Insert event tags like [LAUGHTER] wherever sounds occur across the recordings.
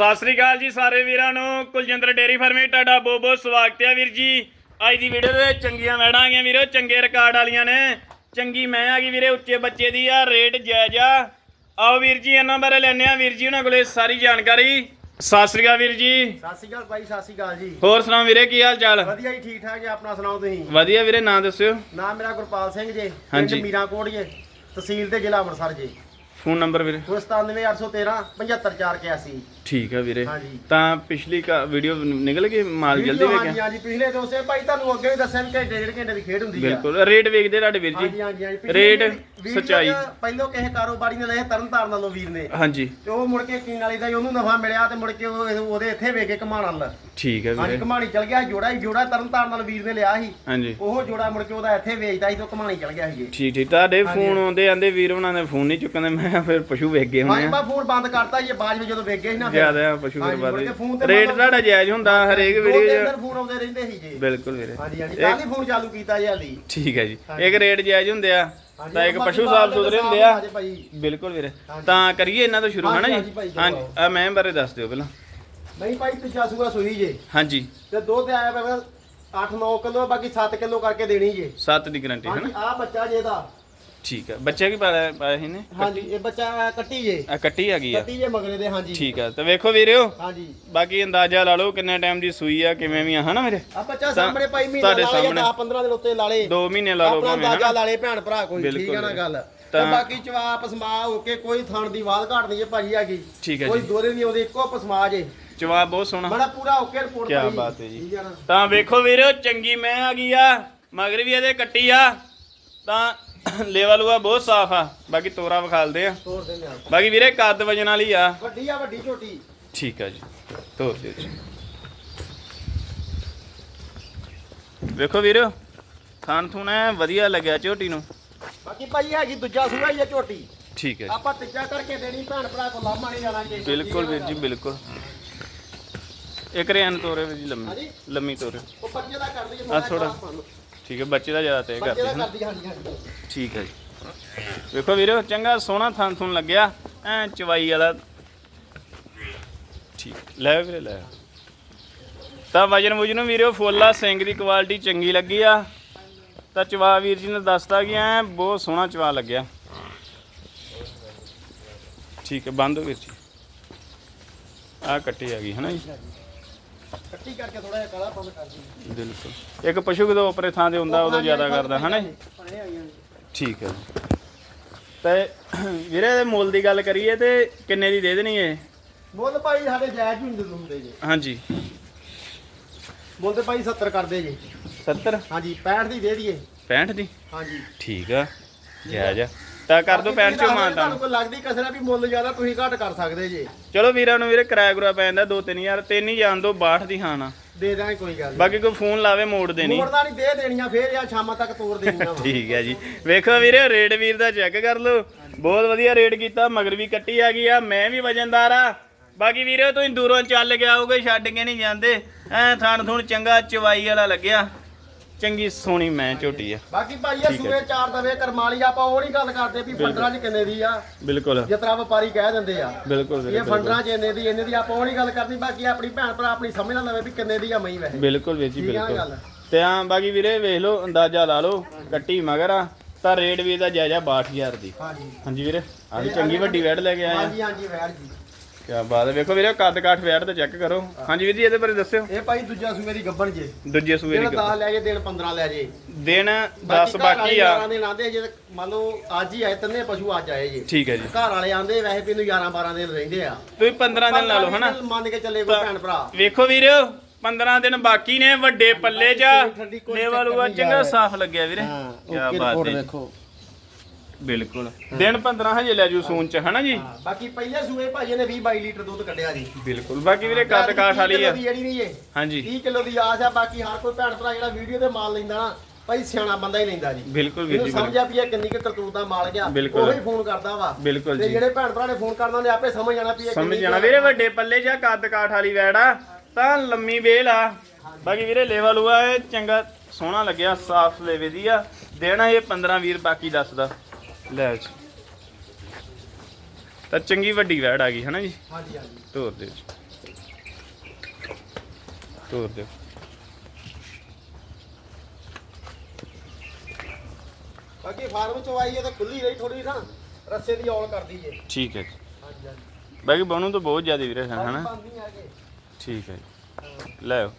ਸਤਿ ਸ੍ਰੀ ਅਕਾਲ ਜੀ ਸਾਰੇ ਵੀਰਾਂ ਨੂੰ। ਕੁਲਜਿੰਦਰ ਡੇਰੀ ਫਾਰਮੇ ਤੁਹਾਡਾ ਬਹੁਤ ਬਹੁਤ ਸਵਾਗਤ ਹੈ ਵੀਰ ਜੀ। ਅੱਜ ਦੀ ਵੀਡੀਓ ਦੇ ਚੰਗੀਆਂ ਮੈਡਾਂ ਆ ਗਈਆਂ ਵੀਰੋ ਚੰਗੇ ਰਿਕਾਰਡ ਵਾਲੀਆਂ ਨੇ। ਚੰਗੀ ਮੈਂ ਆ ਗਈ ਵੀਰੇ ਉੱਚੇ ਬੱਚੇ ਦੀ ਆ ਰੇਟ ਜਾਇਜ਼ ਆ। ਆਓ ਵੀਰ ਜੀ ਇਹਨਾਂ ਬਾਰੇ ਲੈਣੇ ਆ ਵੀਰ ਜੀ ਉਹਨਾਂ ਕੋਲੇ ਸਾਰੀ ਜਾਣਕਾਰੀ। ਸਤਿ ਸ੍ਰੀ ਅਕਾਲ ਵੀਰ ਜੀ। ਸਤਿ ਸ਼੍ਰੀ ਅਕਾਲ ਬਾਈ ਸਤਿ ਸ਼੍ਰੀ ਅਕਾਲ ਜੀ। ਹੋਰ ਸੁਣਾਓ ਵੀਰੇ ਕੀ ਹਾਲ ਚਾਲ? ਵਧੀਆ ਜੀ ਠੀਕ ਠਾਕ ਜੀ ਆਪਣਾ ਸੁਣਾਓ ਤੁਸੀਂ? ਵਧੀਆ ਵੀਰੇ ਨਾਂ ਦੱਸਿਓ। ਨਾਮ ਮੇਰਾ ਗੁਰਪਾਲ ਸਿੰਘ ਜੀ ਹਾਂਜੀ। ਮੀਰਾਂਕੋਟ ਜੀ ਤਹਿਸੀਲ ਤੇ ਜ਼ਿਲ੍ਹਾ ਅੰਮ੍ਰਿਤਸਰ ਜੀ। ਫੋਨ ਨੰਬਰ ਵੀਰੇ? 97813 75481 ਠੀਕ ਆ ਵੀਰੇ। ਹਾਂਜੀ। ਤਾਂ ਪਿਛਲੀ ਵੀਡੀਓ ਨਿਕਲ ਗਈ ਮਾਲ ਜਲਦੀ ਵੀਡੀਓ ਵੇਖਿਆ? ਹਾਂਜੀ ਹਾਂਜੀ ਪਿਛਲੇ ਤੋਂ ਉਸੇ ਭਾਈ ਤੁਹਾਨੂੰ ਅੱਗੇ ਵੀ ਦੱਸਿਆ ਵੀ ਘੰਟੇ ਡੇਢ ਘੰਟੇ ਦੀ ਖੇਡ ਹੁੰਦੀ ਆ। ਬਿਲਕੁਲ। ਰੇਟ ਵੇਖਦੇ ਤੁਹਾਡੇ ਵੀਰ ਹਾਂਜੀ ਜੀ। ਹਾਂਜੀ ਹਾਂਜੀ ਪਿਛਲੀ ਰੇਟ, ਵੀਡੀਓ 'ਚ ਸੱਚਾਈ। ਪਹਿਲੋਂ ਕਿਸੇ ਕਾਰੋਬਾਰੀ ਨੇ ਲਏ ਤਰਨ ਤਾਰਨ ਨਾਲੋਂ ਵੀਰ ਨੇ। ਹਾਂਜੀ। ਤੇ ਉਹ ਮੁੜ ਕੇ ਕੀਨ ਵਾਲੀ ਦਾ ਹੀ ਉਹਨੂੰ ਨਫਾ ਮਿਲਿਆ ਤੇ ਮੁੜ ਕੇ ਉਹ ਉਹਦੇ ਇੱਥੇ ਵੇਖ ਕੇ ਕਮਾਣ ਨਾਲ ਠੀਕ ਹੈ ਹਾਂਜੀ ਵੀਰੇ ਕਮਾਣੀ ਚਲ ਗਿਆ ਜੋੜਾ ਹੀ ਜੋੜਾ ਤਰਨ ਤਾਰਨ ਨਾਲ ਵੀਰ ਨੇ ਲਿਆ ਸੀ। ਹਾਂਜੀ। ਉਹ ਜੋੜਾ ਮੁੜ ਕੇ ਉਹਦਾ ਇੱਥੇ ਵੇਚਦਾ ਸੀ ਤੇ ਕਮਾਣੀ ਚਲ ਗਿਆ ਸੀ। ਜੀ ਠੀਕ ਠੀਕ ਤੁਹਾਡੇ। ਫੋਨ ਆਉਂਦੇ ਆਂਦੇ ਵੀਰ ਉਹਨਾਂ ਦੇ ਫੋਨ ਨਹੀਂ ਚੁੱਕਦੇ ਮੈਂ ਕਿਹਾ ਫਿਰ ਪਸ਼ੂ ਵੇਖ ਗਏ ਹੋਣੇ ਹਾਂਜੀ ਆ ਮੈਂ ਫੋਨ ਬੰਦ ਕਰਤਾ ਜੀ ਬਾਅਦ ਵਿੱਚ ਜਦੋਂ ਵੇਖ ਗਏ ਸੀ ਨਾ ਫਿਰ। ਜ਼ਿਆਦਾ ਪਸ਼ੂ ਹਾਂਜੀ, ਮੁੜ ਕੇ ਬਰਬਾਦ ਫੋਨ ਤੇ ਰੇਟ ਮਤਲਬ- ਤੁਹਾਡਾ ਜਾਇਜ਼ ਹੁੰਦਾ ਹਰੇਕ ਦੋ ਵੀਡੀਓ ਤਿੰਨ ਦਿਨ ਫੋਨ ਆਉਂਦੇ ਰਹਿੰਦੇ ਸੀ ਜੀ। ਬਿਲਕੁਲ ਵੀਰੇ। ਹਾਂਜੀ ਹਾਂਜੀ ਕੱਲ ਹੀ ਫੋਨ ਚਾਲੂ ਕੀਤਾ ਜੀ ਹਾਲੀ। ਠੀਕ ਹੈ ਜੀ। ਇੱਕ ਰੇਟ ਜਾਇਜ਼ ਹੁੰਦੇ ਆ ਹਾਂਜੀ, ਤਾਂ ਇੱਕ ਬਾਕੀ ਪਸ਼ੂ ਸਾਫ਼ ਦੇ ਸੁਥਰੇ ਸਾਫ਼ ਹੁੰਦੇ ਆ। ਭਾਈ। ਬਿਲਕੁਲ ਵੀਰੇ। ਤਾਂ ਕਰੀਏ ਇਹਨਾਂ ਤੋਂ ਸ਼ੁਰੂ ਹੈ ਨਾ ਹਾਂਜੀ, ਜੀ? ਹਾਂਜੀ ਭਾਈ, ਚਲੋ ਹਾਂਜੀ ਆ ਮੈਂ ਬਾਰੇ ਦੱਸ ਦਿਓ ਪਹਿਲਾਂ। ਨਹੀਂ ਭਾਈ ਪਿਛਾ ਸੂਆ ਸੂਈ ਜੇ। ਹਾਂਜੀ। ਤੇ ਦੋ ਤੇ ਆਇਆ ਪਿਆ 8-9 ਕਿਲੋ ਬਾਕੀ 7 ਕਿਲੋ ਕਰਕੇ ਦੇਣੀ ਜੇ। 7 ਦੀ ਗਾਰੰਟੀ ਹੈ ਹਾਂਜੀ ਨਾ ਆ ਬੱਚਾ ਜੇ ਦਾ ਠੀਕ ਹੈ ਬੱਚੇ ਕੀ ਪਾਇਆ ਪਾਇਆ ਸੀ ਨੇ ਹਾਂਜੀ ਇਹ ਬੱਚਾ ਕੱਟੀ ਜੇ। ਆ ਕੱਟੀ ਆ ਗਈ ਆ? ਕੱਟੀ ਜੇ ਮਗਰੇ ਦੇ ਹਾਂਜੀ। ਠੀਕ ਆ। ਤਾਂ ਵੇਖੋ ਵੀਰਿਓ ਹਾਂਜੀ। ਬਾਕੀ ਅੰਦਾਜ਼ਾ ਲਾ ਲਓ ਕਿੰਨੇ ਟਾਈਮ ਦੀ ਸੂਈ ਆ ਕਿਵੇਂ ਵੀ ਆ ਹਨਾ ਮੇਰੇ ਆ ਬੱਚਾ ਸਾਹਮਣੇ ਭਾਈ ਮਹੀਨਾ ਤੁਹਾਡੇ ਲਾਲੇ ਸਾਹਮਣੇ। 10-15 ਦਿਨ ਉੱਤੇ ਲਾਲੇ 2 ਮਹੀਨੇ ਲਾ ਲਓ ਆਪਣਾ ਭਾਵੇਂ ਅੰਦਾਜ਼ਾ ਹਨਾ ਲਾਲੇ ਭੈਣ ਭਰਾ ਕੋਈ ਠੀਕ ਬਿਲਕੁਲ ਹੈ ਨਾ ਗੱਲ। ਤੇ ਤਾਂ- ਬਾਕੀ ਚਵਾਪ ਸਮਾ ਹੋ ਕੇ ਕੋਈ ਥਣ ਦੀ ਵਾਲ ਘਾਟ ਨਹੀਂ ਜੇ ਭਾਜੀ ਹੈਗੀ। ਠੀਕ ਹੈ ਕੋਈ ਜੀ। ਦੋਰੇ ਨਹੀਂ ਆਉਂਦੇ ਇੱਕੋ ਪਸਮਾ ਜੇ ਜਵਾਬ ਬਹੁਤ ਸੋਹਣਾ। ਬੜਾ ਪੂਰਾ ਓਕੇ ਰਿਪੋਰਟ ਭਾਈ। ਬਾਤ ਹੈ ਜੀ। ਠੀਕ ਹੈ ਨਾ। ਤਾਂ ਵੇਖੋ ਵੀਰੋ ਚੰਗੀ ਮੈਂ ਆ ਗਈ ਆ ਮਗਰ ਵੀ ਇਹਦੇ ਕੱਟੀ ਆ। ਤਾਂ ਲੇਵਲ ਉਹ ਬਹੁਤ ਸਾਫ਼ ਆ। ਬਾਕੀ ਤੋਰਾ ਵਿਖਾਲਦੇ ਆ। ਤੋੜ ਦਿੰਦੇ ਆ। ਬਾਕੀ ਵੀਰੇ ਕੱਦ ਵਜਨ ਵਾਲੀ ਆ। ਵੱਡੀ ਆ ਵੱਡੀ ਝੋਟੀ ਠੀਕ ਆ ਜੀ। ਤੋਰ ਦਿਓ ਜੀ। ਵੇਖੋ ਵੀਰੋ ਖਾਣ ਥੂਣ ਵਧੀਆ ਲੱਗਿਆ ਝੋਟੀ ਨੂੰ। ਬਾਕੀ ਭਾਈ ਹੈਗੀ ਦੂਜਾ ਸੂਆ ਹੀ ਆ ਝੋਟੀ। ਠੀਕ ਹੈ ਜੀ। ਆਪਾਂ ਤੀਜਾ ਕਰਕੇ ਦੇਣੀ ਭੈਣ ਭਰਾ ਕੋਲ ਲਾਮਾ ਨਹੀਂ ਜਾਣਾ ਜੀ ਬਿਲਕੁਲ ਵੀਰ ਜੀ ਬਿਲਕੁਲ। ਇੱਕ ਰਿਆਨ ਤੋਰੇ ਵੀਰ ਜੀ ਲੰਮੀ ਹਾਂਜੀ। ਲੰਮੀ ਤੋਰੇ। ਉਹ ਬੱਚੇ ਦਾ ਕਰ ਦਈਏ ਆ ਥੋੜਾ। ਠੀਕ ਹੈ ਬੱਚੇ ਦਾ ਜ਼ਿਆਦਾ ਤੇ ਬੱਚੇ ਕਰਦੇ ਦਾ ਹਨ ਕਰਦੀ ਹਾਂਜੀ ਹਾਂਜੀ। ਠੀਕ ਹੈ ਜੀ। ਵੇਖੋ ਵੀਰੋ ਚੰਗਾ ਸੋਹਣਾ ਥਾਂ ਥੂਣ ਲੱਗਿਆ ਐ ਚਵਾਈ ਵਾਲਾ। ਠੀਕ ਲੈ ਵੀਰੇ ਲੈ ਤਾਂ ਵਜਨ ਵੁਜਨ ਵੀਰੋ ਫੁੱਲਾ ਸਿੰਘ ਦੀ ਕੁਆਲਿਟੀ ਚੰਗੀ ਲੱਗੀ ਆ। ਤਾਂ ਚਵਾ ਵੀਰ ਜੀ ਨੇ ਦੱਸਤਾ ਕਿ ਐ ਬਹੁਤ ਸੋਹਣਾ ਚਵਾ ਲੱਗਿਆ। ਠੀਕ ਹੈ ਬੰਦ ਹੋ ਵੀਰ ਜੀ ਆ ਕੱਟੀ ਆ ਗਈ ਹੈ ਨਾ ਜੀ? ਕੱਟੀ ਕਰਕੇ ਥੋੜਾ ਜਿਹਾ ਕਾਲਾ ਪੰਦ ਕਰ ਦਈਏ ਬਿਲਕੁਲ। ਇੱਕ ਪਸ਼ੂ ਕਦੋਂ ਉਪਰੇ ਥਾਂ ਤੇ ਹੁੰਦਾ ਉਦੋਂ ਜ਼ਿਆਦਾ ਕਰਦਾ ਹੈ ਨਾ ਜੀ? ਠੀਕ ਹੈ ਜੀ। ਤੇ ਵੀਰੇ ਦੇ ਮੁੱਲ ਦੀ ਗੱਲ ਕਰੀਏ ਤੇ ਕਿੰਨੇ ਦੀ ਦੇ ਦੇਣੀ ਹੈ ਮੁੱਲ ਭਾਈ ਸਾਡੇ ਜਾਇਜ਼ ਹੁੰਦੇ ਹੁੰਦੇ ਜੀ। ਹਾਂਜੀ। ਮੁੱਲ ਤੇ ਭਾਈ 70 ਕਰਦੇ ਜੀ। 70 ਹਾਂਜੀ 65 ਦੀ ਦੇ ਦਈਏ। 65 ਦੀ? ਹਾਂਜੀ। ਠੀਕ ਆ। ਜਾਇਜ਼ ਆ। ਤਾਂ ਕਰ ਦੋ 65 ਚੋਂ ਮਾਨਤਾ ਤੁਹਾਨੂੰ ਕੋਈ ਲੱਗਦੀ ਕਸਰ ਵੀ ਮੁੱਲ ਜ਼ਿਆਦਾ ਤੁਸੀਂ ਘੱਟ ਕਰ ਸਕਦੇ ਜੀ। ਚਲੋ ਵੀਰਾਂ ਨੂੰ ਵੀਰੇ ਕਿਰਾਇਆ ਗੁਰਾ ਪੈ ਜਾਂਦਾ 2-3000 ਤਿੰਨ ਹੀ ਜਾਣ ਦੋ 62 ਦੀ ਨਾ। ਦੇ ਦਾਂਗੇ ਕੋਈ ਗੱਲ ਬਾਕੀ ਕੋਈ ਫੋਨ ਲਾਵੇ ਮੋੜ ਦੇਣੀ ਮੋੜਦਾ ਨਹੀਂ ਦੇ ਦੇਣੀਆਂ ਫੇਰ ਆ ਸ਼ਾਮਾਂ ਤੱਕ ਤੋੜ ਦੇਣੀਆਂ। ਠੀਕ ਹੈ ਜੀ। ਵੇਖੋ ਵੀਰੇ ਰੇਟ ਵੀਰ ਦਾ ਚੈੱਕ ਕਰ ਲਓ। ਬਹੁਤ ਵਧੀਆ ਰੇਟ ਕੀਤਾ ਮਗਰ ਵੀ ਕੱਟੀ ਆ ਗਈ ਆ ਮੈਂ ਵੀ ਵਜਨਦਾਰ ਆ। ਬਾਕੀ ਵੀਰੇ ਤੁਸੀਂ ਦੂਰੋਂ ਚੱਲ ਕੇ ਆਓਗੇ ਛੱਡ ਕੇ ਨਹੀਂ ਜਾਂਦੇ। ਐ ਥਣ ਥੁਣ ਚੰਗਾ ਚਵਾਈ ਵਾਲਾ ਲੱਗਿਆ। ਚੰਗੀ ਸੋਹਣੀ ਮੈਂ ਝੋਟੀ ਆ। ਬਾਕੀ ਭਾਈ ਇਹ ਠੀਕ ਹੈ। ਸੂਏ ਚਾਰ ਦਵੇ ਕਰਮਾਲੀ ਆਪਾਂ ਉਹ ਨਹੀਂ ਗੱਲ ਕਰਦੇ ਵੀ ਫੰਡਰਾਂ 'ਚ ਕਿੰਨੇ ਦੀ ਆ। ਬਿਲਕੁਲ। ਤਰ੍ਹਾਂ ਵਪਾਰੀ ਕਹਿ ਦਿੰਦੇ ਆ ਬਿਲਕੁਲ ਇਹ ਫੰਡਰਾਂ 'ਚ ਇੰਨੇ ਦੀ ਇੰਨੇ ਦੀ ਆਪਾਂ ਉਹ ਨਹੀਂ ਗੱਲ ਕਰਨੀ ਬਾਕੀ ਆਪਣੀ ਭੈਣ ਭਰਾ ਆਪਣੀ ਸਮਝ ਨਾ ਲਵੇ ਵੀ ਕਿੰਨੇ ਦੀ ਆ ਮਈ ਵੈਸੇ। ਬਿਲਕੁਲ ਵੀਰ ਜੀ ਠੀਕ ਆ ਬਿਲਕੁਲ। ਗੱਲ? ਤੇ ਆ ਬਾਕੀ ਵੀਰੇ ਵੇਖ ਲਓ ਅੰਦਾਜ਼ਾ ਲਾ ਲਓ ਕੱਟੀ ਮਗਰ ਆ ਤਾਂ ਰੇਟ ਵੀ ਇਹਦਾ ਜਾਇਜ਼ਾ 62000 ਦੀ। ਹਾਂਜੀ। ਹਾਂਜੀ ਵੀਰੇ ਆ ਵੀ ਚੰਗੀ ਵੱਡੀ ਵੈੜ ਲੈ ਕੇ ਆਏ ਆ। ਹਾਂਜੀ ਹਾਂਜੀ ਵੈਰ ਜੀ। ਕੀ ਬਾਤ ਹੈ। ਵੇਖੋ ਵੀਰੇ ਕੱਦ ਕਾਠ ਵੈੜ ਤੇ ਚੈੱਕ ਕਰੋ। ਹਾਂਜੀ ਵੀਰ ਜੀ ਇਹਦੇ ਬਾਰੇ ਦੱਸਿਓ। ਇਹ ਭਾਈ ਦੂਜਾ ਸੂਏ ਦੀ ਗੱਬਣ ਜੇ। ਦੂਜੇ ਸੂਏ ਦੀ 10 ਲੈ ਜੇ ਦਿਨ 15 ਲੈ ਜੇ। ਦਿਨ 10 ਬਾਕੀ ਆ। ਦੇ ਨਾਂਦੇ ਜੇ ਮੰਨ ਲਓ ਅੱਜ ਹੀ ਆਏ ਤਿੰਨੇ ਪਸ਼ੂ ਅੱਜ ਆਏ ਜੀ। ਠੀਕ ਹੈ ਜੀ। ਘਰ ਵਾਲੇ ਆਂਦੇ ਵੈਸੇ ਵੀ ਇਹਨੂੰ 11 12 ਦਿਨ ਰਹਿੰਦੇ ਆ। ਤੁਸੀਂ 15 ਦਿਨ ਲਾ ਲਓ ਹਨਾ? ਮੰਨ ਕੇ ਚੱਲੇ ਕੋਈ ਭੈਣ ਭਰਾ। ਵੇਖੋ ਵੀਰੇ 15 ਦਿਨ ਬਾਕੀ ਨੇ ਵੱਡੇ ਪੱਲੇ ਚ ਠੰਡੀ ਕੋਈ ਲੇਵਲ ਉਹ ਚੰਗਾ। ਸਾਫ਼ ਲੱਗਿਆ ਵੀਰੇ। ਹਾਂ ਬਾਤ ਹੈ। ਜੀ। ਵੇਖੋ। ਬਿਲਕੁਲ। ਦਿਨ 15 ਹਜੇ ਲੈ ਜੂ ਸੂਨ ਚ ਹਨਾ ਜੀ? ਹਾਂ, ਬਾਕੀ ਪਹਿਲੇ ਸੂਏ ਭਾਜੀ ਨੇ 20 22 ਲੀਟਰ ਦੁੱਧ ਕੱਢਿਆ ਜੀ। ਬਿਲਕੁਲ ਬਾਕੀ ਵੀਰੇ ਕੱਦ ਕਾਠ ਵਾਲੀ ਆ। ਦੀ ਜਿਹੜੀ ਨਹੀਂ ਇਹ ਹਾਂਜੀ। 30 ਕਿਲੋ ਦੀ ਆਸ ਆ ਬਾਕੀ ਹਰ ਕੋਈ ਭੈਣ ਭਰਾ ਜਿਹੜਾ ਵੀਡੀਓ ਤੇ ਮਾਲ ਲੈਂਦਾ ਨਾ ਭਾਈ ਸਿਆਣਾ ਬੰਦਾ ਹੀ ਲੈਂਦਾ ਜੀ। ਬਿਲਕੁਲ ਵੀਰ ਜੀ। ਸਮਝਿਆ ਵੀ ਇਹ ਕਿੰਨੀ ਕੁ ਕਰਤੂਤ ਦਾ ਮਾਲ ਗਿਆ। ਉਹੀ ਫੋਨ ਕਰਦਾ ਵਾ। ਬਿਲਕੁਲ ਤੇ ਜੀ। ਜਿਹੜੇ ਭੈਣ ਭਰਾ ਨੇ ਫੋਨ ਕਰਨਾ ਉਹਨੇ ਆਪੇ ਸਮਝ ਜਾਣਾ ਵੀ ਇਹ ਸਮਝ ਜਾਣਾ। ਵੀਰੇ ਵੱਡੇ ਪੱਲੇ ਜਾਂ ਕੱਦ ਕਾਠ ਵਾਲੀ ਵੈੜ ਆ ਤਾਂ ਲੰਮੀ ਵੇਲ ਆ। ਬਾਕੀ ਵੀਰੇ ਲੇਵਲ ਹੁਆ ਇਹ ਚੰਗਾ ਸੋਹਣਾ ਲੱਗਿਆ ਸਾਫ਼ ਲੇਵੇ ਦੀ ਆ। ਦੇਣਾ ਇਹ 15 ਵੀਰ ਬਾਕੀ ਦੱਸਦਾ। ਲੈ ਜੀ। ਤਾਂ ਚੰਗੀ ਵੱਡੀ ਵੈੜ ਆ ਗਈ ਹਨਾ ਜੀ? ਹਾਂਜੀ ਹਾਂਜੀ। ਤੋਰ ਦੇ ਜੀ। ਤੋਰ ਦਿਓ। ਬਾਕੀ ਫਾਰਮ ਚੋਂ ਆਈ ਹੈ ਤਾਂ ਖੁੱਲੀ ਰਹੀ ਥੋੜੀ ਨਾ ਰੱਸੇ ਦੀ ਔਲ ਕਰਦੀ ਜੇ ਠੀਕ ਹੈ ਜੀ। ਹਾਂਜੀ ਹਾਂਜੀ। ਬਾਕੀ ਬੋਨੂੰ ਤਾਂ ਬਹੁਤ ਜ਼ਿਆਦਾ ਵੀਰੇ ਹੈ ਹਨਾ? ਹੈਗੇ। ਠੀਕ ਹੈ ਜੀ। ਲੈ ਆਓ।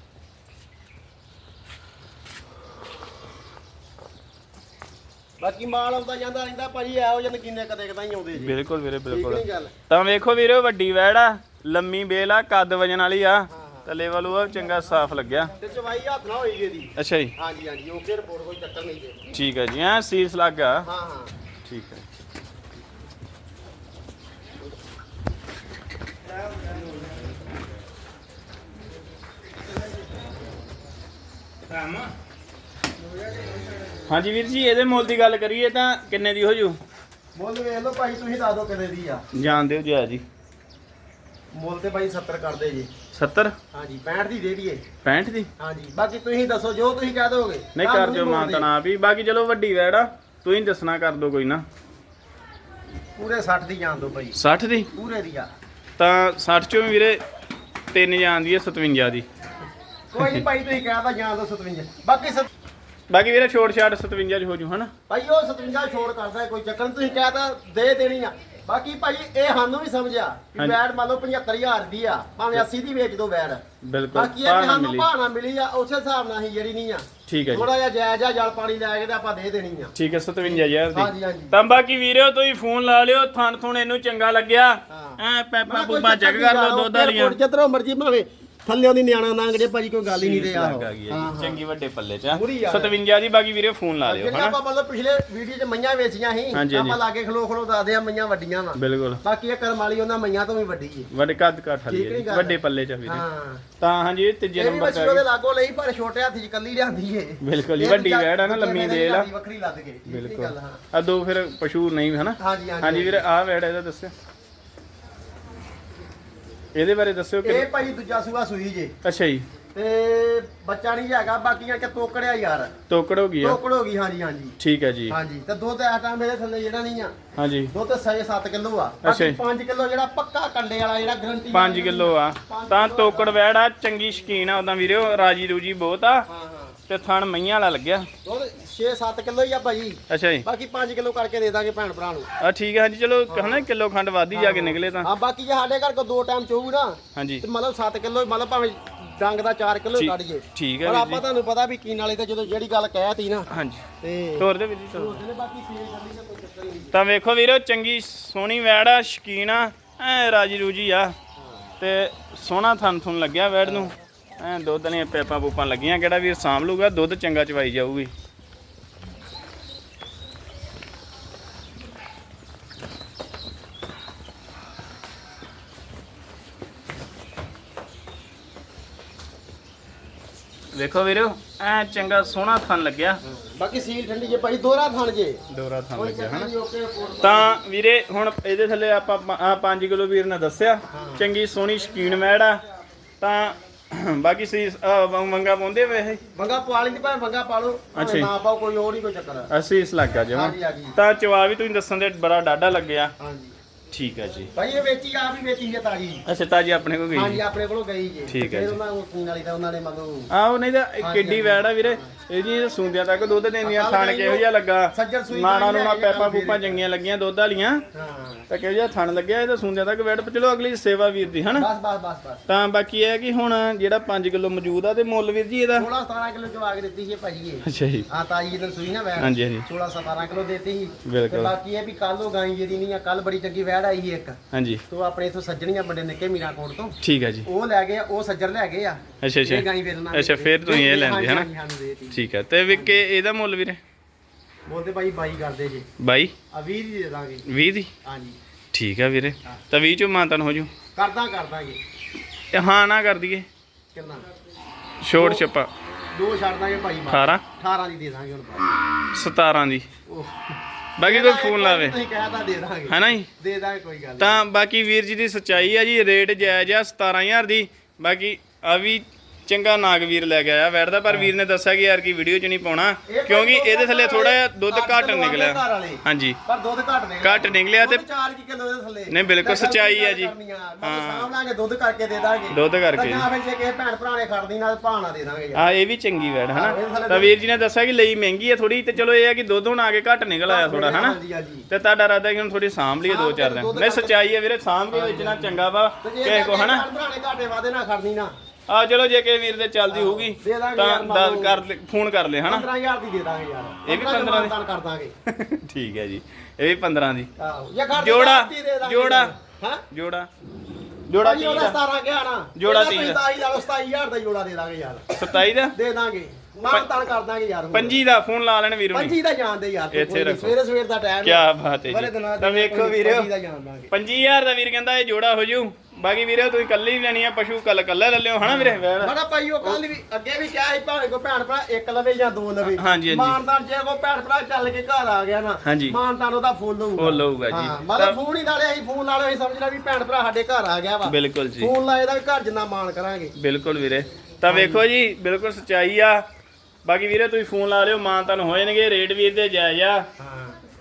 ਬਾਕੀ ਮਾਲ ਆਉਂਦਾ ਜਾਂਦਾ ਰਹਿੰਦਾ ਭਾਜੀ ਇਹੋ ਜਿਹੇ ਨਕੀਨੇ ਕਦੇ ਕਦਾਂ ਹੀ ਆਉਂਦੇ ਜੀ। ਬਿਲਕੁਲ ਵੀਰੇ ਠੀਕ ਬਿਲਕੁਲ। ਨਹੀਂ ਗੱਲ? ਤਾਂ ਵੇਖੋ ਵੀਰੇ ਵੱਡੀ ਵੈੜ ਆ ਲੰਮੀ ਬੇਲ ਆ ਕੱਦ ਵਜਨ ਵਾਲੀ ਆ। ਹਾਂ ਤੇ ਲੈਵਲ ਉਹ ਚੰਗਾ ਸਾਫ਼ ਲੱਗਿਆ। ਤੇ ਚਵਾਈ ਹੱਥ ਨਾ ਹੋਈ ਜੀ ਇਹਦੀ। ਅੱਛਾ ਜੀ। ਹਾਂਜੀ ਹਾਂਜੀ ਓਕੇ ਰਿਪੋਰਟ ਕੋਈ ਚੱਕਰ ਨਹੀਂ ਜੀ। ਠੀਕ ਹੈ ਜੀ ਐ ਸੀਸ ਲੱਗਾ ਹਾਂ ਹਾਂ। ਠੀਕ ਹੈ ਹਾਂਜੀ ਵੀਰ ਜੀ ਇਹਦੇ ਮੁੱਲ ਦੀ ਗੱਲ ਕਰੀਏ ਤਾਂ ਕਿੰਨੇ ਦੀ ਹੋ ਜੂ? ਮੁੱਲ ਵੇਖ ਲਓ ਭਾਈ ਤੁਸੀਂ ਦੱਸ ਦਿਓ ਕਿੰਨੇ ਦੀ ਆ। ਜਾਣਦੇ ਹੋ ਜੀ ਜੀ। ਮੁੱਲ ਤੇ ਭਾਈ 70 ਕਰਦੇ ਜੀ। 70 ਹਾਂਜੀ 65 ਦੀ ਦੇ ਦਈਏ। 65 ਦੀ? ਹਾਂਜੀ ਬਾਕੀ ਤੁਸੀਂ ਦੱਸੋ ਜੋ ਤੁਸੀਂ ਕਹਿ ਦੋਗੇ। ਨਹੀਂ ਕਰ ਦਿਓ ਮਾਂ ਤਾਂ ਨਾ ਵੀ ਬਾਕੀ ਚਲੋ ਵੱਡੀ ਵੈੜ ਆ। ਤੁਸੀਂ ਦੱਸਣਾ ਕਰ ਦਿਓ ਕੋਈ ਨਾ। ਪੂਰੇ 60 ਦੀ ਜਾਣ ਦੋ ਭਾਈ। 60 ਦੀ? ਪੂਰੇ ਦੀ ਆ। ਤਾਂ 60 ਚੋਂ ਵੀਰੇ ਤਿੰਨ ਜਾਂਦੀ ਹੈ 57 ਦੀ। ਕੋਈ ਨਹੀਂ ਭਾਈ ਤੁਸੀਂ ਕਹਿ ਤਾ ਜਾਣ ਦੋ 57 ਬਾਕੀ ਸਤ- ਬਾਕੀ ਵੀਰੇ ਛੋਟ ਛਾਟ 57 ਚ ਹੋ ਜੂ ਹਨਾ? ਭਾਈ ਉਹ 57 ਛੋੜ ਕਰਦਾ ਕੋਈ ਚੱਕਰ ਨੀ, ਤੁਸੀਂ ਕਹਿ ਤਾ ਦੇ ਦੇਣੀ ਆ। ਬਾਕੀ ਭਾਈ ਇਹ ਸਾਨੂੰ ਵੀ ਸਮਝਿਆ ਕਿ ਹਾਂਜੀ। ਮੰਨ ਲਓ 75000 ਦੀ ਆ ਭਾਵੇਂ 80 ਦੀ ਵੇਚ ਦੋ ਬੈਡ ਬਿਲਕੁਲ ਬਾਕੀ ਇਹ ਕਿ ਸਾਨੂੰ ਮਿਲੀ। ਭਾਣਾ ਮਿਲੀ ਆ ਉਸੇ ਹਿਸਾਬ ਨਾਲ ਹੀ ਜਿਹੜੀ ਨਹੀਂ ਆ। ਠੀਕ ਹੈ ਜੀ। ਥੋੜਾ ਜਿਹਾ ਜਾਇਜ਼ ਆ ਜਲ ਪਾਣੀ ਲੈ ਕੇ ਤੇ ਆਪਾਂ ਦੇ ਦੇਣੀ ਆ। ਠੀਕ ਹੈ 57000 ਦੀ। ਹਾਂਜੀ ਹਾਂਜੀ। ਤਾਂ ਬਾਕੀ ਵੀਰਿਓ ਤੁਸੀਂ ਫੋਨ ਲਾ ਲਿਓ ਥਣ ਥੁਣ ਇਹਨੂੰ ਚੰਗਾ ਲੱਗਿਆ। ਹਾਂ। ਐ ਪੈਪਾ ਪੂਪਾ ਚੈੱਕ ਕਰ ਲਓ ਦੁੱਧ ਵਾਲੀਆਂ। ਜਿੱਧਰੋਂ ਮਰਜ਼ੀ ਭਾਵੇਂ ਥੱਲਿਓਂ ਦੀ ਨਿਆਣਾ ਨੰਗ ਜੇ ਭਾਜੀ ਕੋਈ ਗੱਲ ਹੀ ਨਹੀਂ ਤੇ ਆ ਲੱਗ ਗਈ ਹੈ ਜੀ। ਚੰਗੀ ਵੱਡੇ ਪੱਲੇ ਚ ਪੂਰੀ ਯਾਰ। 57 ਦੀ ਬਾਕੀ ਵੀਰੇ ਫੋਨ ਲਾ ਲਿਓ ਜਿਹੜੀਆਂ ਹਨਾ? ਆਪਾਂ ਮਤਲਬ ਪਿਛਲੇ ਵੀਡੀਓ 'ਚ ਮਈਆਂ ਵੇਚੀਆਂ ਸੀ ਹਾਂਜੀ, ਆਪਾਂ ਹਾਂਜੀ। ਲਾਗੇ ਖਲੋ ਖਲੋ ਦੱਸਦੇ ਆ ਮਈਆਂ ਵੱਡੀਆਂ ਵਾ। ਬਿਲਕੁਲ। ਬਾਕੀ ਇਹ ਕਰਮ ਵਾਲੀ ਉਹਨਾਂ ਮਈਆਂ ਤੋਂ ਵੀ ਵੱਡੀ ਏ। ਵੱਡੇ ਕੱਦ ਕਾਠ ਵਾਲੀ ਠੀਕ ਹੈ ਨੀ ਜੀ ਗੱਲ? ਵੱਡੇ ਪੱਲੇ ਚ ਆ ਵੀਰੇ। ਹਾਂ। ਤਾਂ ਹਾਂਜੀ ਇਹ ਤੀਜੇ ਇਹ ਵੀ ਨੰਬਰ ਬੱਚੀ ਤੇ ਆ ਉਹਦੇ ਗਈ। ਲਾਗੋ ਲਈ ਪਰ ਛੋਟੇ ਹੱਥ 'ਚ ਕੱਲੀ ਲਿਆਂਦੀ ਏ। ਬਿਲਕੁਲ ਜੀ, ਇਹ ਵੱਡੀ ਦੂਜਾ- ਵੈੜ ਆ ਨਾ, ਦੂਜੇ ਲੰਮੀ ਵੇਲੇ ਦੇਲ ਆ। ਵੱਖਰੀ ਲੱਦ ਕੇ ਠੀਕ ਨੀ ਬਿਲਕੁਲ। ਗੱਲ, ਹਾਂ। ਆ ਦੋ ਫਿਰ ਪਸ਼ੂ ਨਹੀਂ ਹਨਾ? ਹਾਂਜੀ ਹਾਂਜੀ ਹਾਂਜੀ ਵੀਰੇ ਆਹ ਵੈੜ ਇਹਦਾ ਦੱਸਿਓ। ਇਹਦੇ ਬਾਰੇ ਦੱਸਿਓ ਕਿ ਇਹ ਭਾਈ ਦੂਜਾ ਸੂਆ ਸੂਈ ਜੇ। ਅੱਛਾ ਜੀ। ਤੇ ਬੱਚਾ ਨਹੀਂ ਹੈਗਾ ਬਾਕੀਆਂ ਕਿ ਤੋਕੜਿਆ ਯਾਰ। ਤੋਕੜ ਹੋ ਗਈ ਆ। ਤੋਕੜ ਹੋ ਗਈ ਹਾਂਜੀ ਹਾਂਜੀ। ਠੀਕ ਹੈ ਜੀ। ਹਾਂਜੀ ਤੇ ਦੁੱਧ ਇਸ ਟਾਈਮ ਮੇਰੇ ਥੱਲੇ ਜਿਹੜਾ ਨਹੀਂ ਆ। ਹਾਂਜੀ। ਦੁੱਧ 6-7 ਕਿਲੋ ਆ। ਅੱਛਾ ਬਾਕੀ ਜੀ। 5 ਕਿਲੋ ਜਿਹੜਾ ਪੱਕਾ ਕੰਡੇ ਵਾਲਾ ਜਿਹੜਾ ਗਰੰਟੀ 5 ਕਿਲੋ ਆ। ਤਾਂ ਤੋਕੜ ਵੈੜ ਆ ਚੰਗੀ ਸ਼ਕੀਨ ਆ। ਉਦਾਂ ਵੀਰੇ ਰਾਜੀ ਰੂਜੀ ਬਹੁਤ ਆ। ਹਾਂ ਹਾਂ। ਤੇ ਥਣ ਮਈਆਂ ਵਾਲਾ ਲੱਗਿਆ। ਦੁੱਧ 6-7 ਕਿਲੋ ਹੀ ਆ ਭਾਜੀ। ਅੱਛਾ ਜੀ। ਬਾਕੀ 5 ਕਿਲੋ ਕਰਕੇ ਦੇ ਦਾਂਗੇ ਭੈਣ ਭਰਾ ਨੂੰ। ਆ ਠੀਕ ਹੈ ਹਾਂਜੀ ਚਲੋ ਹਨਾ ਕਿਲੋ ਖੰਡ ਵੱਧ ਜਾ ਕੇ ਨਿਕਲੇ ਤਾਂ। ਹਾਂ ਬਾਕੀ ਜੇ ਸਾਡੇ ਘਰ ਕੋ ਦੋ ਟਾਈਮ ਚੋਊ ਨਾ ਹਾਂਜੀ। ਤੇ ਮਤਲਬ 7 ਕਿਲੋ ਮਤਲਬ ਭਾਵੇਂ ਡੰਗ ਦਾ 4 ਕਿਲੋ ਕੱਢ ਜੇ ਠੀਕ ਹੈ ਪਰ ਆਪਾਂ ਤੁਹਾਨੂੰ ਪਤਾ ਵੀ ਕੀਨ ਵਾਲੇ ਤੇ ਜਦੋਂ ਜਿਹੜੀ ਗੱਲ ਕਹਿਤੀ ਨਾ ਹਾਂਜੀ। ਤੇ ਤੋਰ ਦੇ ਵੀਰ ਜੀ ਤੋਰ ਉਹਦੇ ਬਾਕੀ ਸੀਲ ਕਰਨੀ ਤਾਂ ਕੋਈ ਚੱਕਰ ਨਹੀਂ। ਤਾਂ ਵੇਖੋ ਵੀਰੋ ਚੰਗੀ ਸੋਹਣੀ ਵੈੜ ਆ ਸ਼ਕੀਨ ਆ ਐ ਰਾਜੀ ਰੂਜੀ ਆ। ਤੇ ਸੋਹਣਾ ਥਣ ਥੁਣ ਲੱਗਿਆ ਵੈੜ ਨੂੰ। ਐ ਦੁੱਧ ਨੇ ਪੈਪਾਂ ਪੂਪਾਂ ਲੱਗੀਆਂ ਕਿਹੜਾ ਵੀਰ ਸਾਂਭ ਲੂਗਾ ਦੁੱਧ ਚੰਗਾ ਚਵਾਈ ਜਾਊਗੀ। ਵੇਖੋ ਵੀਰੋ ਐ ਚੰਗਾ ਸੋਹਣਾ ਥਣ ਲੱਗਿਆ। ਬਾਕੀ ਸੀਲ ਠੰਡੀ ਜੇ ਭਾਈ ਦੋਰਾ ਥਣ ਜੇ। ਦੋਰਾ ਥਣ ਲੱਗਿਆ ਹਨਾ? ਤਾਂ ਵੀਰੇ ਹੁਣ ਇਹਦੇ ਥੱਲੇ ਆਪਾਂ 5 ਕਿਲੋ ਵੀਰ ਨੇ ਦੱਸਿਆ। ਚੰਗੀ ਸੋਹਣੀ ਸ਼ਕੀਨ ਮੈੜ ਆ। ਤਾਂ [CLEARS THROAT] ਬਾਕੀ ਸੀ ਮੰਗਾ ਪਾਉਂਦੇ ਵੇ ਇਹ? ਮੰਗਾ ਪਵਾ ਲਈ ਭਾਵੇਂ ਮੰਗਾ ਪਾ ਲਓ ਅੱਛਾ। ਨਾ ਪਾਓ ਕੋਈ ਹੋਰ ਨਹੀਂ ਕੋਈ ਚੱਕਰ। ਅਸੀਂ ਇਸ ਲੱਗਾ ਜਮਾ। ਤਾਂ ਚਵਾ ਵੀ ਤੁਸੀਂ ਦੱਸਣ ਦੇ ਬੜਾ ਡਾਡਾ ਲੱਗਿਆ। ਹਾਂਜੀ। ਠੀਕ ਹੈ ਜੀ। ਭਾਈ ਇਹ ਵੇਚੀ ਆਪ ਹੀ ਵੇਚੀ ਹੈ ਤਾਜੀ। ਅੱਛਾ ਤਾਜੀ ਆਪਣੇ ਕੋਲ ਹਾਂਜੀ ਗਈ ਆਪਣੇ ਕੋਲੋਂ ਗਈ ਜੇ। ਠੀਕ ਹੈ ਫਿਰ ਜੀ। ਉਹਨਾਂ ਨੂੰ ਕੀਨ ਵਾਲੀ ਤਾਂ ਉਹਨਾਂ ਨੇ ਮੰਗੋ। ਆਹੋ ਨਹੀਂ ਤਾਂ ਇਹ ਹਾਂਜੀ, ਕਿੱਡੀ ਹਾਂਜੀ। ਵੈੜ ਆ ਵੀਰੇ। ਇਹ ਜੀ ਸੁੰਦਿਆਂ ਤੱਕ ਦੁੱਧ ਦਿੰਦੀਆਂ ਥਣ ਕਿਹੋ ਜਿਹਾ ਲੱਗਾ? ਸੱਜਰ ਸੂਈ ਨਾਣਾ ਨੂੰ ਨਾ ਹੈ, ਪੈਪਾ ਪੂਪਾ ਚੰਗੀਆਂ ਲੱਗੀਆਂ ਦੁੱਧ ਵਾਲੀਆਂ। ਹਾਂ। ਤਾਂ ਕਿਹੋ ਜਿਹਾ ਥਣ ਲੱਗਿਆ ਇਹ ਤਾਂ ਸੁੰਦਿਆਂ ਤੱਕ ਵੈੜ ਚਲੋ ਅਗਲੀ ਸੇਵਾ ਵੀਰ ਦੀ ਹਨਾ? ਬਸ ਬਸ ਬਸ ਬਸ। ਤਾਂ ਬਾਕੀ ਇਹ ਹੈ ਕਿ ਹੁਣ ਜਿਹੜਾ 5 ਕਿਲੋ ਮੌਜੂਦ ਆ ਤੇ ਮੁੱਲ ਵੀਰ ਜੀ ਇਹਦਾ। 16 17 ਕਿਲੋ ਕੇ ਦਿੱਤੀ ਸੀ ਭਾਜੀ ਇਹ। ਅੱਛਾ ਜੀ। ਆ ਤਾਜੀ ਜਦੋਂ ਸੂਈ ਨਾ ਵੈੜ ਹਾਂਜੀ ਹਾਂਜੀ। 16 17 ਕਿਲੋ ਦੇਤੀ ਸੀ। ਬਿਲਕੁਲ। ਤੇ ਬਾਕੀ ਇਹ ਵੀ ਕੱਲ ਉਹ ਗਾਈ ਜਿਹੜੀ ਨਹੀਂ ਆ ਕੱਲ ਬੜੀ ਚੰਗੀ ਵੈੜ ਆਈ ਸੀ ਇੱਕ। ਹਾਂਜੀ। ਤੋਂ ਆਪਣੇ ਇਥੋਂ ਸੱਜਣੀਆਂ ਵੱਡੇ ਨਿੱਕੇ ਮੀਰਾ ਕੋਟ ਤੋਂ। ਠੀਕ ਹੈ ਜੀ। ਉਹ ਲੈ ਗਏ ਉਹ ਸੱਜਰ ਲੈ ਗਏ ਆ। ਅੱਛਾ ਇਹ ਅੱਛਾ ਗਾਈ ਵੇਚਣਾ ਅੱਛਾ ਫਿਰ ਤੁਸੀਂ ਇਹ ਲੈਂਦੇ ਹਨਾ? ਹਾਂਜੀ ਹਾਂਜੀ ਦੇਤੀ ਠੀਕ ਹੈ ਤੇ ਵਿਕੇ ਇਹਦਾ ਮੁੱਲ ਵੀਰੇ? ਬੋਲਦੇ ਭਾਈ ਬਾਈ ਕਰਦੇ ਜੀ। ਬਾਈ? ਆ 20 ਦੀ ਦੇ ਦਾਂਗੇ। 20 ਦੀ? ਹਾਂਜੀ। ਠੀਕ ਹੈ ਵੀਰੇ। ਤਾਂ 20 ਚੋਂ ਮਾਨਤਨ ਹੋ ਜੂ? ਕਰਦਾ ਕਰਦਾ ਜੀ। ਤੇ ਹਾਂ ਨਾ ਕਰ ਦਈਏ। ਕਿੰਨਾ? ਛੋੜ ਛੱਪਾ। ਦੋ ਛੱਡ ਦਾਂਗੇ ਭਾਈ ਬਾਈ 18 18 ਦੀ ਦੇ ਦਾਂਗੇ ਹੁਣ ਭਾਈ 17 ਦੀ। ਬਾਕੀ ਕੋਈ ਫੋਨ ਲਾਵੇ। ਤੁਸੀਂ ਕਹਿਤਾ ਦੇ ਦਾਂਗੇ। ਹੈ ਨਾ ਜੀ? ਦੇ ਦਾਂਗੇ ਕੋਈ ਗੱਲ। ਤਾਂ ਬਾਕੀ ਵੀਰ ਜੀ ਦੀ ਸੱਚਾਈ ਆ ਜੀ ਰੇਟ ਜਾਇਜ਼ ਆ 17000 ਦੀ। ਬਾਕੀ ਆ ਵੀ ਚੰਗਾ ਨਾਗਵੀਰ ਲੈ ਕੇ ਆਇਆ ਵੈੜਦਾ ਪਰ ਵੀਰ ਨੇ ਦੱਸਿਆ ਕਿ ਯਾਰ ਕੀ ਵੀਡੀਓ 'ਚ ਨਹੀਂ ਪਾਉਣਾ ਕਿਉਂਕਿ ਇਹਦੇ ਥੱਲੇ ਥੋੜਾ ਜਿਹਾ ਦੁੱਧ ਘੱਟ ਨਿਕਲਿਆ। ਹਾਂਜੀ। ਪਰ ਦੁੱਧ ਘੱਟ ਨਿਕਲਿਆ। ਘੱਟ ਨਿਕਲਿਆ ਤੇ 4 ਕਿਲੋ ਦੇ ਥੱਲੇ। ਨਹੀਂ, ਬਿਲਕੁਲ ਸੱਚਾਈ ਹੈ ਜੀ। ਹਾਂ। ਲਾਂਗੇ ਦੁੱਧ ਕਰਕੇ ਦੇ ਦਾਂਗੇ। ਦੁੱਧ ਕਰਕੇ। ਜਾਂ ਫਿਰ ਜੇ ਕਿਸੇ ਭੈਣ ਭਰਾ ਨੇ ਖੜਨੀ ਨਾਲ ਭਾਣਾ ਦੇ ਦਾਂਗੇ ਯਾਰ। ਆ ਇਹ ਵੀ ਚੰਗੀ ਵੈੜ ਹਾਂ, ਇਹਦੇ ਹਨਾ ਤਾਂ ਵੀਰ ਜੀ ਨੇ ਦੱਸਿਆ ਕਿ ਲਈ ਮਹਿੰਗੀ ਹੈ ਥੋੜੀ ਤੇ ਚਲੋ ਇਹ ਹੈ ਕਿ ਦੁੱਧ ਹੁਣ ਆ ਕੇ ਘੱਟ ਨਿਕਲ ਆਇਆ ਥੋੜਾ ਹਨਾ? ਤੇ ਤੁਹਾਡਾ ਇਰਾਦਾ ਕਿ ਹੁਣ ਥੋੜੀ ਸਾਂਭ ਲਈਏ ਦੋ ਚਾਰ ਦਿਨ। ਨਹੀਂ ਘੱਟ- ਸੱਚਾਈ ਹੈ ਵੀਰੇ ਸਾਂਭ ਕੇ ਵੇਚਣਾ ਚੰਗਾ ਵਾ ਕਿਸੇ ਕੋ ਹਨਾ? ਭਰਾ ਨੇ ਘਾਟੇ ਵਾਦੇ ਨਾ ਖੜਨੀ ਨਾ ਆ ਚਲੋ ਜੇ ਕਿਸੇ ਵੀਰ ਦੇ ਚੱਲਦੀ ਹੋਊਗੀ ਦੇ ਦਾਂਗੇ ਤਾਂ ਯਾਰ, ਮੰਨ ਦੱਸ ਲਓ। ਕਰ ਲੈ- ਫੋਨ ਕਰ ਲੈ ਹਨਾ? 15000 ਦੀ ਦੇ ਦਾਂਗੇ ਯਾਰ। ਇਹ ਵੀ 15 ਦੀ? ਦੀ? ਕਰ ਦਾਂਗੇ [LAUGHS] ਠੀਕ ਹੈ ਜੀ ਇਹ ਵੀ 15 ਦੀ। ਆਹੋ ਜਾਂ ਘਰ ਜੋੜਾ, ਜੋੜਾ। ਹਾਂ? ਜੋੜਾ। ਜੋੜਾ ਭਾਜੀ 30 ਉਹਦਾ ਦਾ 17 ਗਿਆ ਨਾ ਜੋੜਾ ਇਹਦਾ ਤੀਹ ਦਾ। 27 ਦਾ 27000 ਦਾ ਜੋੜਾ ਦੇ ਦਾਂਗੇ ਯਾਰ। 27 ਦਾ? ਦੇ ਦਾਂਗੇ। ਮਾਨ ਤਾਨ ਕਰ ਦਾਂਗੇ ਯਾਰ ਹੁਣ। ਪੰਜੀ ਦਾ ਫੋਨ ਲਾ ਲੈਣ ਵੀਰ ਪੰਜੀ ਦਾ ਜਾਣਦੇ ਯਾਰ ਤੂੰ ਇੱਥੇ ਕੋਈ ਨੀ, ਰੱਖੋ। ਸਵੇਰੇ ਸਵੇਰ ਦਾ ਟਾਈਮ ਕੀ ਬਾਤ ਹੈ ਜੀ। ਤਾਂ ਵੇਖੋ ਪੰਜੀ ਵੀਰੋ। ਦਾ ਜਾਣ ਦਾਂਗੇ। 25000 ਦਾ ਵੀਰ ਕਹਿੰਦਾ ਇਹ ਜੋੜਾ ਹੋ ਜੂ। ਬਾਕੀ ਵੀਰੇ ਤੁਸੀਂ ਇਕੱਲੀ ਵੀ ਲੈਣੀ ਆ ਪਸ਼ੂ ਕੱਲ ਕੱਲਾ ਲੈ ਲਿਓ ਹਨਾ ਵੀਰੇ? ਬੜਾ ਭਾਈ ਉਹ ਕੱਲ ਵੀ ਅੱਗੇ ਵੀ ਕਿਹਾ ਸੀ ਭਾਵੇਂ ਕੋ ਭੈਣ ਭਰਾ ਇੱਕ ਲਵੇ ਜਾਂ ਦੋ ਲਵੇ। ਹਾਂਜੀ, ਜੇ ਕੋ ਭੈਣ ਭਰਾ ਚੱਲ ਕੇ ਘਰ ਆ ਗਿਆ ਨਾ ਹਾਂਜੀ। ਮਾਨਦਾਰ ਉਹਦਾ ਫੁੱਲ ਹੋਊਗਾ। ਫੁੱਲ ਹੋਊਗਾ ਜੀ। ਹਾਂ, ਤਾਂ- ਮਤਲਬ ਫੋਨ ਹੀ ਨਾਲੇ ਅਸੀਂ ਫੋਨ ਨਾਲੇ ਅਸੀਂ ਸਮਝਣਾ ਵੀ ਭੈਣ ਭਰਾ ਸਾਡੇ ਘਰ ਆ ਗਿਆ ਵਾ। ਬਿਲਕੁਲ ਜੀ। ਫੋਨ ਲਾਏ ਦਾ ਵੀ ਘਰ ਜਿੰਨਾ ਮਾਣ ਕਰਾਂਗੇ। ਬਿਲਕੁਲ ਵੀਰੇ। ਤਾਂ ਵੇਖੋ ਜੀ ਬਿਲਕੁਲ ਸਚਾਈ ਆ। ਬਾਕੀ ਵੀਰੇ ਤੁਸੀਂ ਫੋਨ ਲਾ ਲਿਓ ਮਾਨ ਤੁਹਾਨੂੰ ਹੋ ਜਾਣਗੇ, ਰੇਟ ਵੀਰ ਦੇ ਜਾਇਜ਼ ਆ।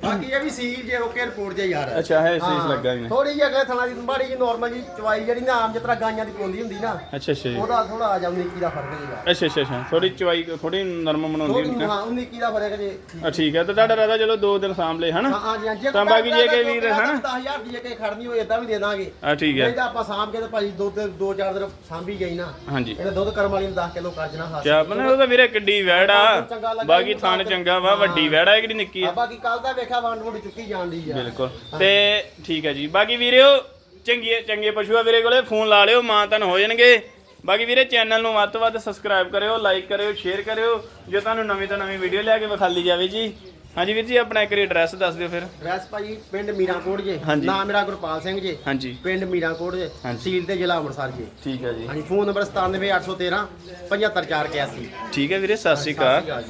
ਬਾਕੀ ਇਹ ਵੀ ਸੀਲ ਜੇ ਓਕੇ ਰਿਪੋਰਟ ਜੇ ਯਾਰ। ਅੱਛਾ ਹੈ। ਸੀਸ ਲੱਗਾ ਵੀ ਥੋੜੀ ਜਿਹੀ ਅਗਲੇ ਥਣਾ ਦੀ ਮਾੜੀ ਜੀ ਨਾਰਮਲ ਜੀ ਚਵਾਈ ਜਿਹੜੀ ਨਾ ਆਮ ਜਿਸ ਤਰ੍ਹਾਂ ਗਾਈਆਂ ਦੀ ਪੋਂਦੀ ਹੁੰਦੀ ਨਾ ਅੱਛਾ ਅੱਛਾ ਜੀ। ਉਹਦਾ ਥੋੜਾ ਆ ਜਾਂਦਾ ਨਿੱਕੀ ਦਾ ਫ਼ਰਕ ਜੇਗਾ ਅੱਛਾ ਅੱਛਾ ਅੱਛਾ। ਥੋੜੀ ਚਵਾਈ ਥੋੜੀ ਨਰਮ ਬਣਾਉਂਦੀ ਹੁੰਦੀ ਨਾ। ਹਾਂ ਉਹ ਨਿੱਕੀ ਦਾ ਫ਼ਰਕ ਜੇ। ਆ ਠੀਕ ਹੈ। ਤਾਂ ਤੁਹਾਡਾ ਰਾਦਾ ਚਲੋ ਦੋ ਦਿਨ ਸਾਂਭ ਲਏ ਹਨਾ? ਹਾਂ ਹਾਂ ਜੀ ਹਾਂ, ਜੇ ਤਾਂ ਬਾਕੀ ਜੇ ਕਿ ਵੀਰ ਹਨਾ? 10000 ਦੀ ਜੇ ਕਿ ਖੜਨੀ ਹੋਏ ਇਦਾਂ ਵੀ ਦੇ ਦਾਂਗੇ। ਆ ਠੀਕ ਨਹੀਂ ਹੈ ਤਾਂ ਆਪਾਂ ਸਾਂਭ ਕੇ ਤੇ ਭਾਜੀ ਦੋ ਤੇ ਦੋ ਚਾਰ ਦਿਨ ਸਾਂਭੀ ਗਈ ਨਾ। ਹਾਂਜੀ। ਇਹਨੇ ਦੁੱਧ ਕਰਮ ਵਾਲੀ ਨੂੰ 10 ਕਿਲੋ ਕੱਜਣਾ ਹਾਸ ਕਿਆ ਬਣਾ ਉਹਦਾ ਵੀਰੇ ਕਿੱਡੀ ਵੈੜ ਆ। ਬਾਕੀ ਥਣ ਚੰਗਾ ਵਾ ਵੱਡੀ ਵੈੜ ਆ ਇਹ ਕਿਹੜੀ ਨਿੱਕੀ ਆ? ਬਾਕੀ ਕੱਲ ਦਾ ਵੇਖਿਆ ਵੰਡ ਵੁੰਡ ਚੁੱਕੀ ਜਾਂਦੀ ਆ। ਬਿਲਕੁਲ। ਤੇ ਠੀਕ ਹੈ ਜੀ। ਬਾਕੀ ਵੀਰਿਓ ਚੰਗੇ ਚੰਗੇ ਪਸ਼ੂ ਆ ਵੀਰੇ ਕੋਲੇ ਫੋਨ ਲਾ ਲਿਓ ਮਾਂ ਤੁਹਾਨੂੰ ਹੋ ਜਾਣਗੇ। ਬਾਕੀ ਵੀਰੇ ਚੈਨਲ ਨੂੰ ਵੱਧ ਤੋਂ ਵੱਧ ਸਬਸਕ੍ਰਾਈਬ ਕਰਿਓ ਲਾਈਕ ਕਰਿਓ ਸ਼ੇਅਰ ਕਰਿਓ ਜੋ ਤੁਹਾਨੂੰ ਨਵੀਂ ਤੋਂ ਨਵੀਂ ਵੀਡੀਓ ਲਿਆ ਕੇ ਵਿਖਾਲੀ ਜਾਵੇ ਜੀ। ਹਾਂਜੀ ਵੀਰ ਜੀ ਆਪਣਾ ਇੱਕ ਐਡਰੈਸ ਦੱਸ ਦਿਓ ਫਿਰ। ਰੈਸ ਭਾਜੀ ਪਿੰਡ ਮੀਰਾਂਕੋਟ ਜੇ। ਨਾਮ ਮੇਰਾ ਗੁਰਪਾਲ ਸਿੰਘ ਜੇ। ਹਾਂਜੀ। ਪਿੰਡ ਮੀਰਾਂਕੋਟ ਜੇ। ਤਹਿਸੀਲ ਤੇ ਜ਼ਿਲ੍ਹਾ ਅੰਮ੍ਰਿਤਸਰ ਜੇ। ਠੀਕ ਹੈ ਜੀ। ਹਾਂਜੀ ਫੋਨ ਨੰਬਰ 97813 75481 ਠੀਕ ਹੈ ਵੀਰੇ ਸਤਿ ਸ਼੍ਰੀ ਅਕਾਲ।